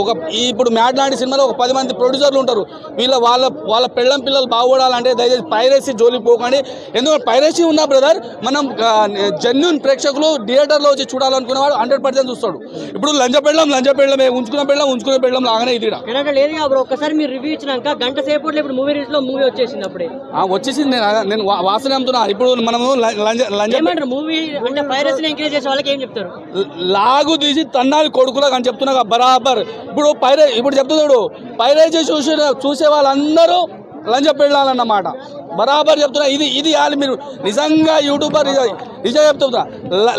ఒక ఇప్పుడు మ్యాడ్ లాంటి సినిమాలో ఒక పది మంది ప్రొడ్యూసర్లు ఉంటారు. వీళ్ళ వాళ్ళ వాళ్ళ పెళ్ళం పిల్లలు బాగుపడాలంటే దయచేసి పైరసీ జోలికి పోకండి. ఎందుకంటే పైరసీ ఉన్నా బ్రదర్ మనం జెన్యున్ ప్రేక్షకులు థియేటర్లో వచ్చి చూడాలనుకునేవాడు హండ్రెడ్ పర్సెంట్ చూస్తాడు. ఇప్పుడు లంచ పెళ్ళం లంచ పెళ్ళమే ఉంచుకున్న పెళ్ళం ఉంచుకునే పెళ్ళం లాగానే ఇది లేదు ఒక్కసారి మీరు రివ్యూ ఇచ్చినాక గంట సేపట్లో ఇప్పుడు మూవీ రీల్స్లో మూవీ వచ్చేసింది అప్పుడే. వచ్చేసింది నేను నేను వాసన అమ్ముతున్నా ఇప్పుడు మనము లంచ మూవీ అంటే పైరసీని ఎంకరేజ్ చేసే వాళ్ళకి ఏం చెప్తారు? లాగు తీసి తన్నాలి కొడుకులకు అని చెప్తున్నా కదా, బరాబర్ ఇప్పుడు పైరే ఇప్పుడు చెప్తున్నాడు పైరేజీ చూసి చూసే వాళ్ళందరూ లంచం పెళ్ళాలన్నమాట. బరాబర్ చెప్తున్నా ఇది ఇది వాళ్ళు మీరు. నిజంగా యూట్యూబర్ నిజం చెప్తున్నా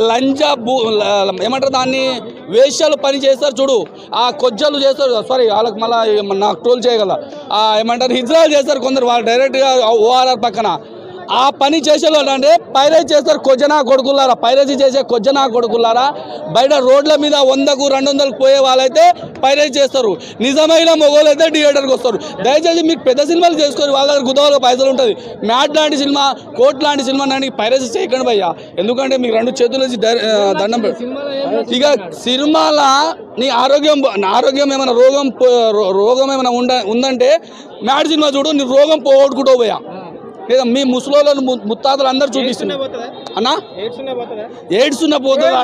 లంచ భూ ల- ఏమంటారు దాన్ని? వేష్యాలు పని చేస్తారు చూడు. ఆ కొజ్జలు చేస్తారు సారీ వాళ్ళకి మళ్ళీ నాకు ట్రోల్ చేయగల ఏమంటారు హిజ్రాలు చేస్తారు కొందరు వాళ్ళు డైరెక్ట్గా ఓఆర్ఆర్ పక్కన. ఆ పని చేసేవాళ్ళు అంటే పైరేజ్ చేస్తారు కొజ్జనా కొడుకులారా పైరేజీ చేసే కొజ్జనా కొడుకులారా బయట రోడ్ల మీద వందకు రెండు వందలకు పోయే వాళ్ళైతే పైరేజ్ చేస్తారు. నిజమైన మొగోళ్ళు అయితే థియేటర్కి వస్తారు. దయచేసి మీకు పెద్ద సినిమాలు చేసుకొని వాళ్ళ దగ్గర గుదావలో పైసలు ఉంటుంది. మ్యాట్ లాంటి సినిమా కోట్ లాంటి సినిమా నాని పైరేజ్ చేయకండి భయ్యా. ఎందుకంటే మీకు రెండు చేతుల నుంచి దండం ఇక సినిమాల నీ ఆరోగ్యం ఆరోగ్యం ఏమైనా రోగం పో- రో- రోగం ఏమైనా ఉండ ఉందంటే మ్యాట్ సినిమా చూడు నీ రోగం పోగొట్టుకుంటావు పోయా లేదా మీ ముసలోళ్ళను ముత్తాతలు అందరు చూపిస్తున్నారు. అన్నా? ఎయిడ్స్ ఉన్న పోతుందా?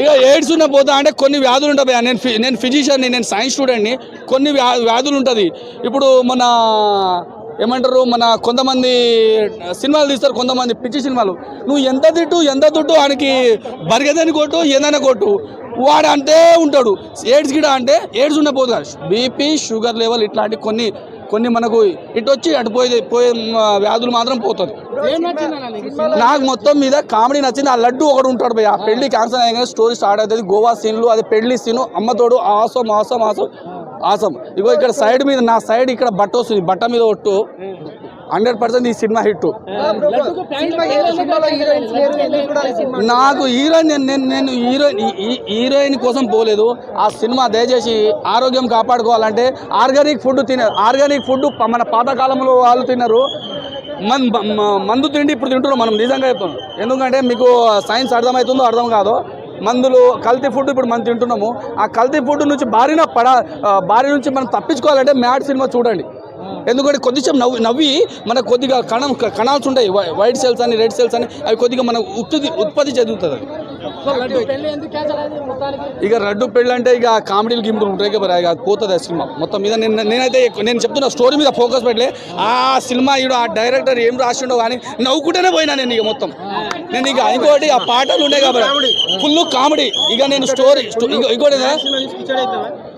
ఇక ఎయిడ్స్ ఉన్న పోతా అంటే కొన్ని వ్యాధులు ఉంటాయి. నేను నేను ఫిజిషియన్ని నేను సైన్స్ స్టూడెంట్ని కొన్ని వ్యా వ్యాధులు ఉంటుంది. ఇప్పుడు మన ఏమంటారు మన కొంతమంది సినిమాలు తీస్తారు కొంతమంది పిచ్చి సినిమాలు. నువ్వు ఎంత తిట్టు ఎంత తుట్టు వానికి బరిగదని కొట్టు ఏదైనా కొట్టు. వాడు అంతే ఉంటాడు. ఎయిడ్స్ గిడ అంటే ఎయిడ్స్ ఉన్న పోతుంది బీపీ షుగర్ లెవెల్ ఇట్లాంటి కొన్ని కొన్ని మనకు ఇటు వచ్చి అటు పోయి పోయే వ్యాధులు మాత్రం పోతుంది నాకు? మొత్తం మీద కామెడీ నచ్చింది. ఆ లడ్డు ఒకడు ఉంటాడు భయ్య. ఆ. పెళ్ళి క్యాన్సర్ అయ్యగానే స్టోరీ స్టార్ట్ అవుతుంది. గోవా సీన్లు అది పెళ్ళి సీను. అమ్మతోడు ఆసం ఆసం ఆసం ఆసం. ఇగో ఇక్కడ సైడ్ మీద నా సైడ్ ఇక్కడ బట్ట వస్తుంది. బట్ట మీద ఒట్టు. హండ్రెడ్ పర్సెంట్ ఈ సినిమా హిట్ నాకు హీరోయిన్ నేను నేను హీరోయిన్ హీరోయిన్ కోసం పోలేదు. ఆ సినిమా దయచేసి ఆరోగ్యం కాపాడుకోవాలంటే ఆర్గానిక్ ఫుడ్ తిన ఆర్గానిక్ ఫుడ్ మన పాతకాలంలో వాళ్ళు తిన్నారు. మన్ మందు తిండి ఇప్పుడు తింటున్నాం మనం నిజంగా చెప్తున్నాం. ఎందుకంటే మీకు సైన్స్ అర్థమవుతుందో అర్థం కాదో మందులు కల్తీ ఫుడ్ ఇప్పుడు మనం తింటున్నాము. ఆ కల్తీ ఫుడ్ నుంచి బారిన పడ బారి నుంచి మనం తప్పించుకోవాలంటే మ్యాడ్ సినిమా చూడండి. ఎందుకంటే కొద్దిసేపు నవ్వి నవ్వి మనకు కొద్దిగా కణం కణాల్సి ఉంటాయి. వైట్ సెల్స్ అని రెడ్ సెల్స్ అని అవి కొద్దిగా మన ఉత్పత్తి ఉత్పత్తి చెందుతుంది అది. ఇక రడ్డు పెళ్ళి అంటే ఇక కామెడీలు గిమ్ములు ఉంటాయి కదా ఇక అది పోతుంది ఆ సినిమా. మొత్తం మీద నేను నేనైతే నేను చెప్తున్నా స్టోరీ మీద ఫోకస్ పెట్టలే. ఆ సినిమా ఈడు ఆ డైరెక్టర్ ఏం రాసిండో కానీ నవ్వుకుంటూనే పోయినా నేను ఇక మొత్తం. నేను ఇక ఇంకోటి ఆ పాటలు ఉన్నాయి కాబట్టి. Full comedy. ఇక నేను స్టోరీ ఇంకోటి